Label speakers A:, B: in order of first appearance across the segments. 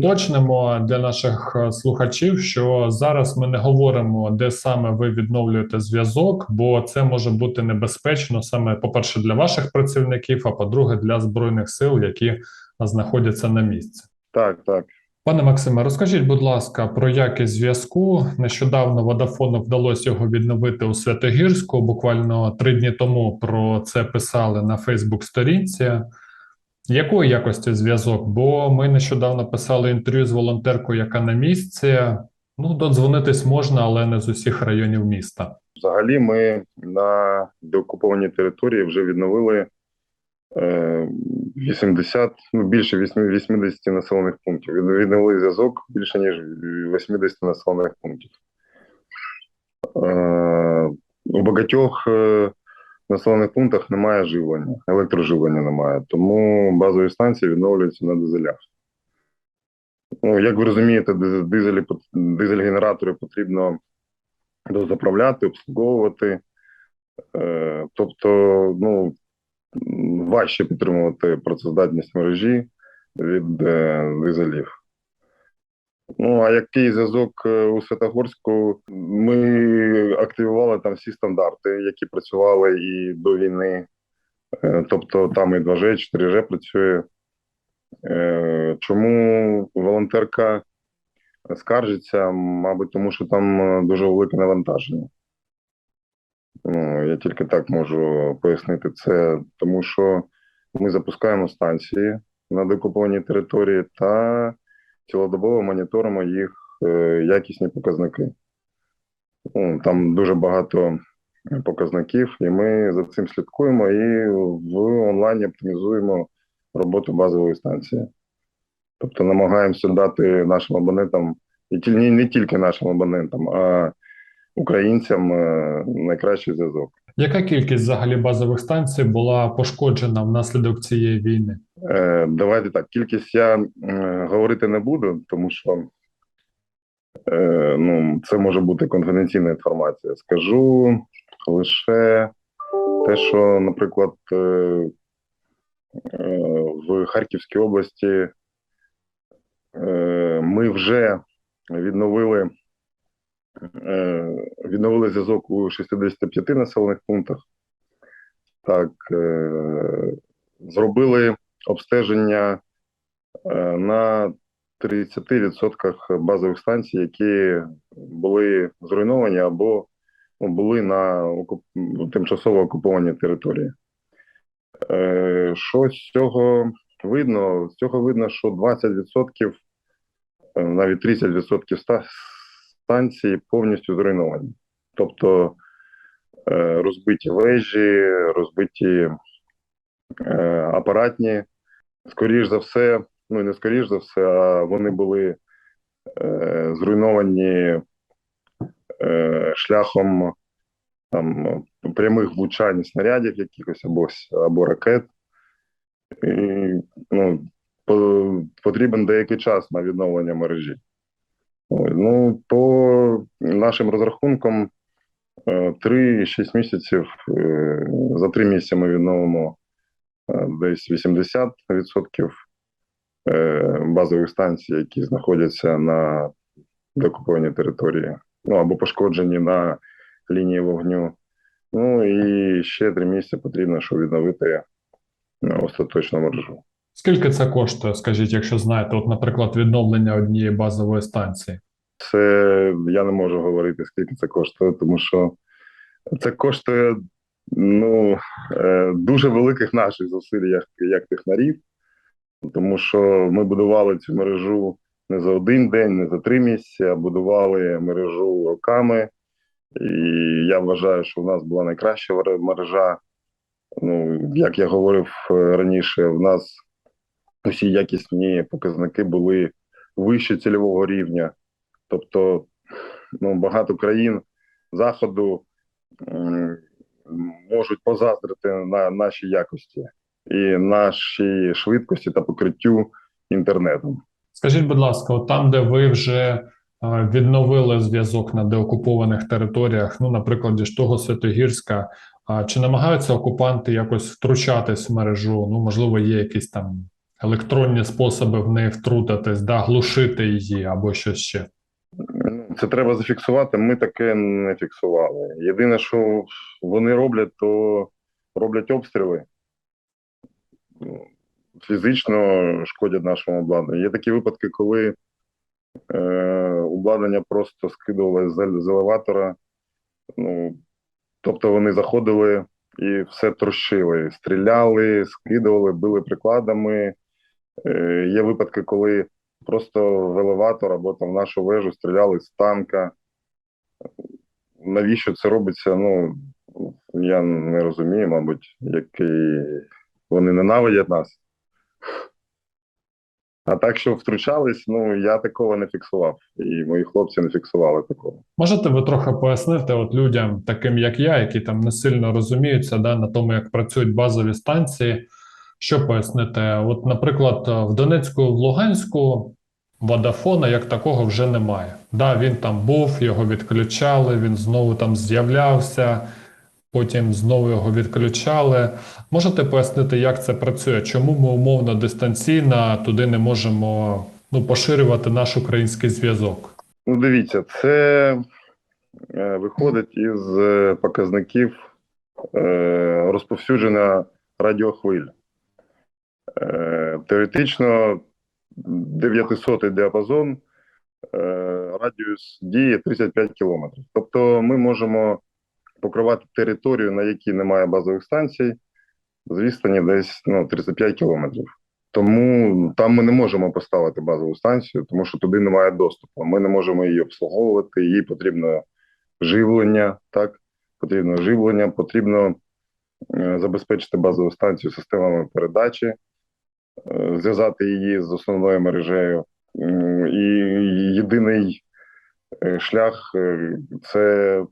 A: уточнимо для наших е, слухачів, що зараз ми не говоримо, де саме ви відновлюєте зв'язок, бо це може бути небезпечно саме, по-перше, для ваших працівників, а по-друге, для збройних сил, які знаходяться на місці.
B: Так, так.
A: Пане Максиме, розкажіть, будь ласка, про якість зв'язку. Нещодавно Водафону вдалося його відновити у Святогірську. Буквально три дні тому про це писали на Фейсбук-сторінці. Якої якості зв'язок? Бо ми нещодавно писали інтерв'ю з волонтеркою, яка на місці. Ну, додзвонитись можна, але не з усіх районів міста.
B: Взагалі, ми на деокупованій території вже відновили е, 80, ну більше 80 населених пунктів. Відновили зв'язок більше ніж 80 населених пунктів. Е, у багатьох населених пунктах немає живлення, електроживлення немає, тому базові станції відновлюються на дизелях. Ну, як ви розумієте, дизелі, дизель-генератори потрібно дозаправляти, обслуговувати. Е, тобто, ну, важче підтримувати працездатність мережі від е, дизелів. Ну, а який зв'язок е, у Святогорську? Ми активували там всі стандарти, які працювали і до війни. Е, тобто там і 2G, 4G працює. Е, Чому волонтерка скаржиться? Мабуть, тому що там дуже велике навантаження. Ну, я тільки так можу пояснити це, тому що ми запускаємо станції на декупованій території та цілодобово моніторимо їх е, якісні показники. Ну, там дуже багато показників, і ми за цим слідкуємо і в онлайні оптимізуємо роботу базової станції. Тобто намагаємося дати нашим абонентам, і тіль- не, не тільки нашим абонентам, а українцям е, найкращий зв'язок.
A: Яка кількість взагалі базових станцій була пошкоджена внаслідок цієї війни?
B: Е, Давайте так, кількість я е, говорити не буду, тому що е, ну, це може бути конфіденційна інформація. Скажу лише те, що, наприклад, в Харківській області ми вже відновили, відновили зв'язок у 65 населених пунктах. Так, зробили обстеження е, на 30% базових станцій, які були зруйновані або були на окуп... тимчасово окупованій території. Е, Що з цього видно? З цього видно, що 20%, е, навіть 30% станцій повністю зруйновані. Тобто розбиті вежі, розбиті апаратні. Скоріш за все, ну не скоріш за все, а вони були е, зруйновані е, шляхом там, прямих влучань снарядів якихось або, або ракет. І, ну, по, потрібен деякий час на відновлення мережі. Ну, по нашим розрахункам, е, 3-6 місяців. е, За 3 місяці ми відновимо е, десь 80% е, базових станцій, які знаходяться на деокупованій території, ну або пошкоджені на лінії вогню. Ну і ще 3 місяці потрібно, щоб відновити е, остаточну мережу.
A: Скільки це коштує, скажіть, якщо знаєте, от, наприклад, відновлення однієї базової станції?
B: Це я не можу говорити, скільки це коштує, тому що це коштує ну, е, дуже великих наших зусиль як, як технарів, тому що ми будували цю мережу не за один день, не за три місяці, а будували мережу роками. І я вважаю, що в нас була найкраща мережа. Ну, як я говорив е, раніше, в нас усі якісні показники були вище цільового рівня. Тобто ну, багато країн Заходу можуть позаздрити на нашій якості і нашій швидкості та покриттю інтернетом.
A: Скажіть, будь ласка, от там, де ви вже е, відновили зв'язок на деокупованих територіях, ну, наприклад, ж того Святогірська, чи намагаються окупанти якось втручатись в мережу? Ну, можливо, є якісь там електронні способи в неї втрутитись, да, глушити її або щось ще?
B: Це треба зафіксувати. Ми таке не фіксували. Єдине, що вони роблять, то роблять обстріли. Ну, Фізично шкодять нашому обладнанню. Є такі випадки, коли е, обладнання просто скидували з елеватора. Ну, тобто вони заходили і все трощили, стріляли, скидували, били прикладами. Е, є випадки, коли просто в елеватор або там в нашу вежу стріляли з танка. Навіщо це робиться? Ну я не розумію, мабуть, які вони ненавидять нас. А так, що втручались, ну я такого не фіксував, і мої хлопці не фіксували такого.
A: Можете ви трохи пояснити от людям, таким як я, які там не сильно розуміються да, на тому, як працюють базові станції, що пояснити? От, наприклад, в Донецьку, в Луганську водафона як такого вже немає. Да, він там був, його відключали, він знову там з'являвся, потім знову його відключали. Можете пояснити, як це працює? Чому ми умовно дистанційно туди не можемо ну, поширювати наш український зв'язок?
B: Ну, дивіться, це е, виходить із е, показників е, розповсюдження радіохвиль. Е, теоретично 900 діапазон, е, радіус дії 35 кілометрів. Тобто ми можемо покривати територію, на якій немає базових станцій, з відстані десь ну, 35 кілометрів. Тому там ми не можемо поставити базову станцію, тому що туди немає доступу. Ми не можемо її обслуговувати, їй потрібно живлення, так, потрібно живлення, потрібно е, забезпечити базову станцію системами передачі, зв'язати її з основною мережею. І єдиний е, шлях е, це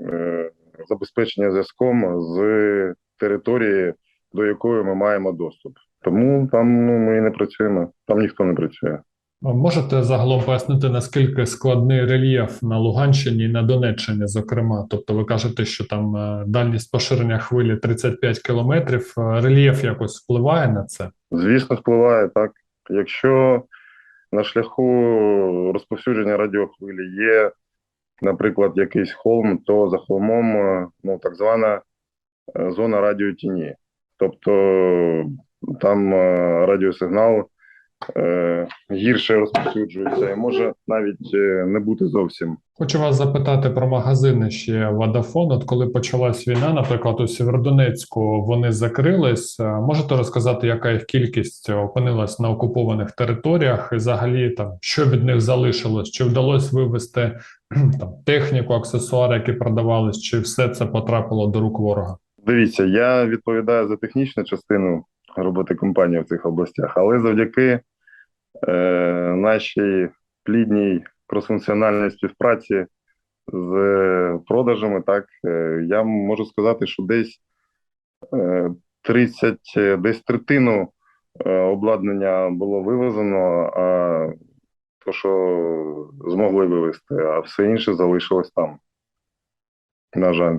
B: е, забезпечення зв'язком з території, до якої ми маємо доступ. Тому там ну, ми не працюємо, там ніхто не працює.
A: Можете загалом пояснити, наскільки складний рельєф на Луганщині і на Донеччині, зокрема? Тобто, ви кажете, що там е, дальність поширення хвилі 35 кілометрів. Е, Рельєф якось впливає на це?
B: Звісно, впливає так. Якщо на шляху розповсюдження радіохвилі є, наприклад, якийсь холм, то за холмом е, ну, так звана зона радіотіні. Тобто там радіосигнал гірше розповсюджується і може навіть е, не бути зовсім.
A: Хочу вас запитати про магазини ще Водафон. От коли почалась війна, наприклад, у Сєвєродонецьку вони закрились. Е, Можете розказати, яка їх кількість опинилась на окупованих територіях, і взагалі там що від них залишилось? Чи вдалося вивезти там техніку, аксесуари, які продавались, чи все це потрапило до рук ворога?
B: Дивіться, я відповідаю за технічну частину роботи компанії в цих областях, але завдяки е, нашій плідній кросфункціональній співпраці з продажами, так е, я можу сказати, що десь е, 30, е, десь третину е, обладнання було вивезено, а то, що змогли вивезти, а все інше залишилось там. На жаль.